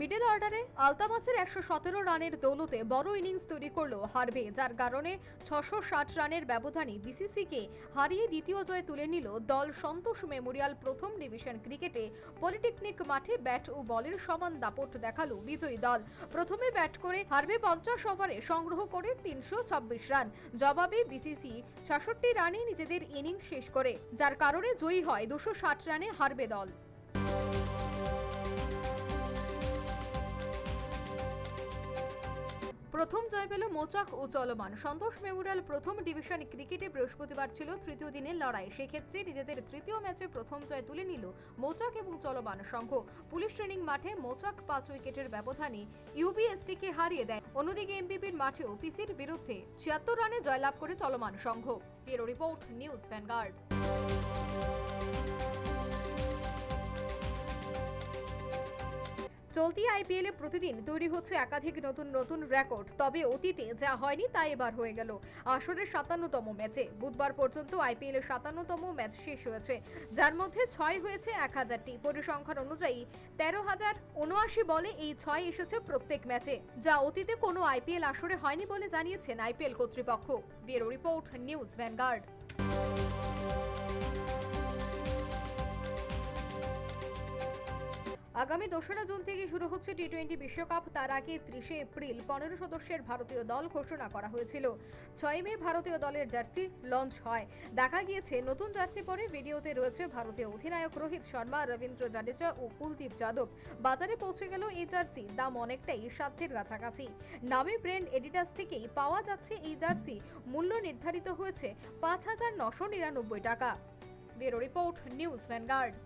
Middle অর্ডারে আলতামাসের একশো সতেরো রানের দৌলতে বড় ইনিংস তৈরি করল হারবে, যার কারণে ছশো ষাট রানের ব্যবধানে বিসিসিকে হারিয়ে দ্বিতীয় জয় তুলে নিল দল সন্তোষ মেমোরিয়াল প্রথম ডিভিশন ক্রিকেটে। পলিটেকনিক মাঠে ব্যাট ও বলের সমান দাপট দেখাল বিজয়ী দল। প্রথমে ব্যাট করে হারবে পঞ্চাশ ওভারে সংগ্রহ করে তিনশো ছাব্বিশ রান। জবাবে বিসিসি সাতষট্টি রানে নিজেদের ইনিংস শেষ করে, যার কারণে জয়ী হয় দুশো ষাট রানে হারবে দল। প্রথম জয় পেল মোচাক ও চলমান। সন্তোষ মেমোরিয়াল প্রথম ডিভিশন ক্রিকেটে বৃহস্পতিবার ছিল তৃতীয় দিনের লড়াই। সেক্ষেত্রে নিজেদের তৃতীয় ম্যাচে প্রথম জয় তুলে নিল মোচাক এবং চলমান সংঘ। পুলিশ ট্রেনিং মাঠে মোচাক পাঁচ উইকেটের ব্যবধানে ইউবিএসটিকে হারিয়ে দেয়। অন্যদিকে এমবিপির মাঠেও পিসির বিরুদ্ধে ছিয়াত্তর রানে জয়লাভ করে Chalman Sangha. Bureau report, news vanguard. চলতি আইপিএলে প্রতিদিন তৈরি হচ্ছে একাধিক নতুন নতুন রেকর্ড, তবে অতীতে যা হয়নি তা এবার হয়ে গেল। আসরের সাতান্নতম ম্যাচে বুধবার পর্যন্ত আইপিএলের সাতান্নতম ম্যাচ শেষ হয়েছে। যার মধ্যে ছয় হয়েছে এক হাজারটি। পরিসংখ্যান অনুযায়ী তেরো হাজার উনআশি বলে এই ছয় এসেছে প্রত্যেক ম্যাচে, যা অতীতে কোনো আইপিএল আসরে হয়নি বলে জানিয়েছেন আইপিএল কর্তৃপক্ষ। Bureau report, news vanguard. আগামী দোসরা জুন থেকে শুরু হচ্ছে টি টোয়েন্টি বিশ্বকাপ। তার আগে ত্রিশে এপ্রিল পনেরো সদস্যের ভারতীয় দল ঘোষণা করা হয়েছিল। ছয় মে ভারতীয় দলের জার্সি লঞ্চ হয়। দেখা গিয়েছে, নতুন জার্সি পরে ভিডিওতে রয়েছে ভারতীয় অধিনায়ক রোহিত শর্মা, রবীন্দ্র জাডেজা ও কুলদীপ যাদব। বাজারে পৌঁছে গেল এই জার্সি। দাম অনেকটাই সাধ্যের কাছাকাছি। নামে ব্র্যান্ড এডিটাস থেকেই পাওয়া যাচ্ছে এই জার্সি। মূল্য নির্ধারিত হয়েছে পাঁচ হাজার নশো নিরানব্বই টাকা। Bureau report, news vanguard.